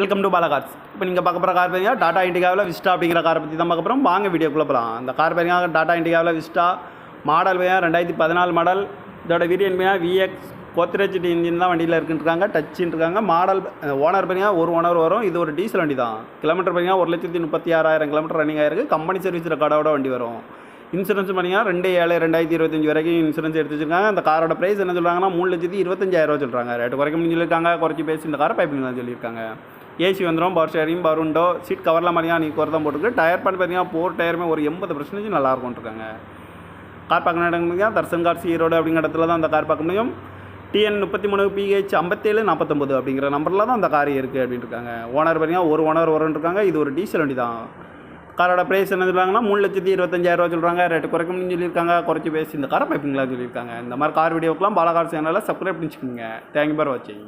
Welcome to Bala cars இப்போ நீங்கள் பார்க்க போகிற கார் பார்த்தீங்கன்னா டாடா இண்டிகாவில் விஸ்டா அப்படிங்கிற காரை பற்றி தான் பார்க்க போகிறோம் வாங்க வீடியோக்குள்ளே போகலாம் அந்த கார் பார்த்தீங்கன்னா டாடா இண்டிகாவில் விஸ்டா மாடல் பார்த்தீங்கன்னா ரெண்டாயிரத்தி பதினாலு மாடல் இதோட வீரியன் பார்த்தீங்கன்னா விஎக்ஸ் கோத்ரேஜ் இன்ஜின் தான் வண்டியில் இருக்குன்றாங்க. டச்சுன்னு இருக்காங்க மாடல் ஓனர் பார்த்தீங்கன்னா ஒரு ஓனர் வரும். இது ஒரு டீசல் வண்டி தான். கிலோமீட்டர் பார்த்தீங்கன்னா ஒரு லட்சத்தி முப்பத்தி ஆறாயிரம் கிலோமீட்டர் ரன்னிங் ஆயிருக்கு. கம்பெனி சர்வீஸ் ரெக்கார்டோட வண்டி வரும். இன்சூரன்ஸ் பார்த்தீங்கன்னா ரெண்டு ஏழு ரெண்டாயிரத்தி இருபத்தஞ்சி வரைக்கும் இன்சூரன்ஸ் எடுத்து வச்சிருக்காங்க. அந்த காரோட ப்ரைஸ் என்ன சொல்கிறாங்கன்னா மூணு லட்சத்தி இருபத்தஞ்சாயிரம் ரூபா சொல்கிறாங்க ரேட்டு குறைக்க முடியும் சொல்லியிருக்காங்க குறைச்சி பேசி இந்த காரை பைப்பிங் தான் சொல்லியிருக்காங்க. ஏசி வந்துடும் பவர் ஸ்டேரிங் பவர் உண்டோ சீட் கவரில் மாதிரியாக நீ குறை தான் போட்டுருக்கு. டயர் பண்ணி பார்த்தீங்கன்னா ஃபோர் டயருமே ஒரு எண்பது பர்சன்டேஜ் நல்லா இருக்கும்ன்ட்ருக்காங்க கார் பார்க்க இடம் தர்சன் கார்ஸ் ஈரோடு அப்படிங்கிற இடத்துல தான் அந்த கார் பார்க்க முடியும். டிஎன் முப்பத்தி மூணு பிஹெச் ஐம்பத்தேழு நாற்பத்தொம்பது அப்படிங்கிற நம்பரில் தான் அந்த கார் இருக்குது அப்படின்னு இருக்காங்க. ஓனர் பார்த்தீங்கன்னா ஒரு ஓனர் வரும்னு இருக்காங்க. இது ஒரு டீசல் வண்டி தான். காரோட ப்ரைஸ் என்ன சொல்கிறாங்கன்னா மூணு லட்சத்தி இருபத்தஞ்சாயிரரூவா சொல்கிறாங்க ரேட்டு குறைக்க சொல்லியிருக்காங்க. குறைச்சி பேசி இந்த காரை பைப்பிங்களா சொல்லியிருக்காங்க. இந்த மாதிரி கார் வீடியோக்கெலாம் பாலகார் சேனலில் சப்ஸ்கிரைப் பண்ணிச்சுக்கோங்க. தேங்க்யூ பார் வாட்சிங்